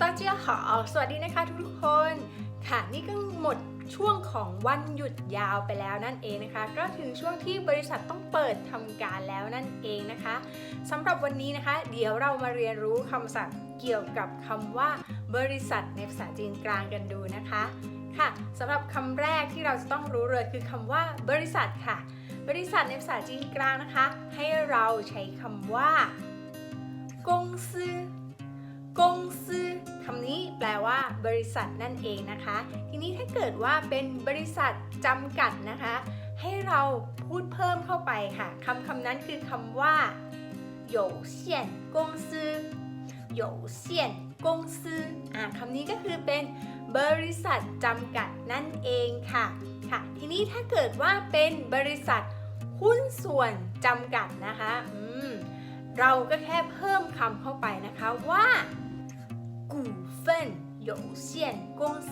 ตาเจียหาสวัสดีนะคะทุกคนค่ะนี่ก็หมดช่วงของวันหยุดยาวไปแล้วนั่นเองนะคะ ก็ถึงช่วงที่บริษัทต้องเปิดทำการแล้วนั่นเองนะคะสำหรับวันนี้นะคะ เดี๋ยวเรามาเรียนรู้คำศัพท์เกี่ยวกับคำว่า บริษัทในภาษาจีนกลางกันดูนะคะค่ะสำหรับคำแรกที่เราจะต้องรู้เลยคือคำว่า บริษัทค่ะ บริษัทในภาษาจีนกลางนะคะ ให้เราใช้คำว่ากงซือ กงซือคำนี้แปลว่า บริษัทนั่นเองนะคะ ทีนี้ถ้าเกิดว่าเป็นบริษัทจำกัดนะคะ ให้เราพูดเพิ่มเข้าไปค่ะคำคำนั้นคือคำว่า有限公司有限公司อ่าคำนี้ก็คือเป็นบริษัทจำกัดนั่นเองค่ะค่ะ ทีนี้ถ้าเกิดว่าเป็นบริษัทหุ้นส่วนจำกัดนะคะอืมเราก็แค่เพิ่มคำเข้าไปนะคะว่า 股份有限公司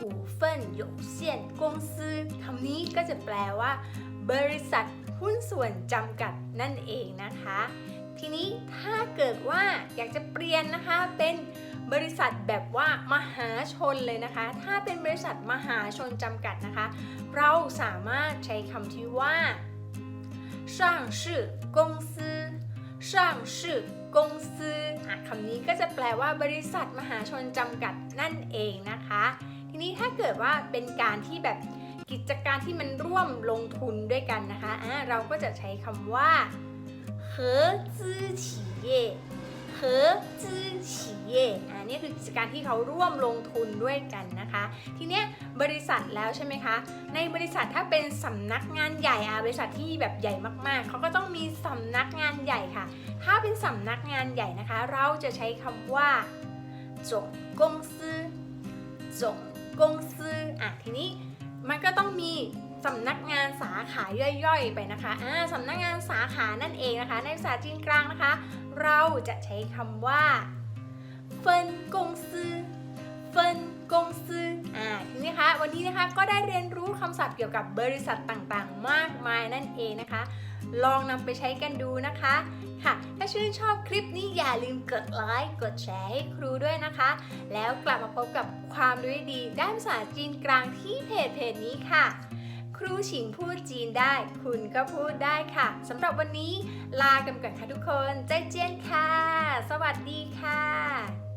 股份有限公司คำนี้ก็จะแปลว่า บริษัทหุ้นส่วนจำกัดนั่นเองนะคะ ทีนี้ถ้าเกิดว่าอยากจะเปลี่ยนนะคะเป็นบริษัทแบบว่ามหาชนเลยนะคะ ถ้าเป็นบริษัทมหาชนจำกัดนะคะ เราสามารถใช้คำที่ว่า上市公司 上市公司อ่ะคำนี้ก็จะแปลว่าบริษัทมหาชนจำกัดนั่นเองนะคะ ทีนี้ถ้าเกิดว่าเป็นการที่แบบกิจการที่มันร่วมลงทุนด้วยกันนะคะอ่ะเราก็จะใช้คำว่า合资企业 合资企业อ่านี่คือกิจการที่เขาร่วมลงทุนด้วยกันนะคะ ทีเนี้ยบริษัทแล้วใช่ไหมคะ ในบริษัทถ้าเป็นสำนักงานใหญ่อะบริษัทที่แบบใหญ่มากๆ เขาก็ต้องมีสำนักงานใหญ่ค่ะ ถ้าเป็นสำนักงานใหญ่นะคะ เราจะใช้คำว่า总公司总公司อ่ะทีนี้มันก็ต้องมี สำนักงานสาขาย่อยๆ ไปนะคะอ่สำนักงานสาขานั่นเองนะคะ ในภาษาจีนกลางนะคะ เราจะใช้คำว่าเฟินกงซือเฟินกงซืออ่าทีนี้ะคะวันนี้นะคะก็ได้เรียนรู้คำศัพท์เกี่ยวกับบริษัทต่างๆ มากมายนั่นเองนะคะ ลองนำไปใช้กันดูนะคะค่ะ ถ้าชื่นชอบคลิปนี้อย่าลืมกดไลค์กดแชร์ให้ครูด้วยนะคะ แล้วกลับมาพบกับความรู้ดีด้านภาษาจีนกลางที่เพจเพจนี้ค่ะ ครูชิงพูดจีนได้ คุณก็พูดได้ค่ะสำหรับวันนี้ลากันก่อนค่ะทุกคนใจเจียนค่ะ สวัสดีค่ะ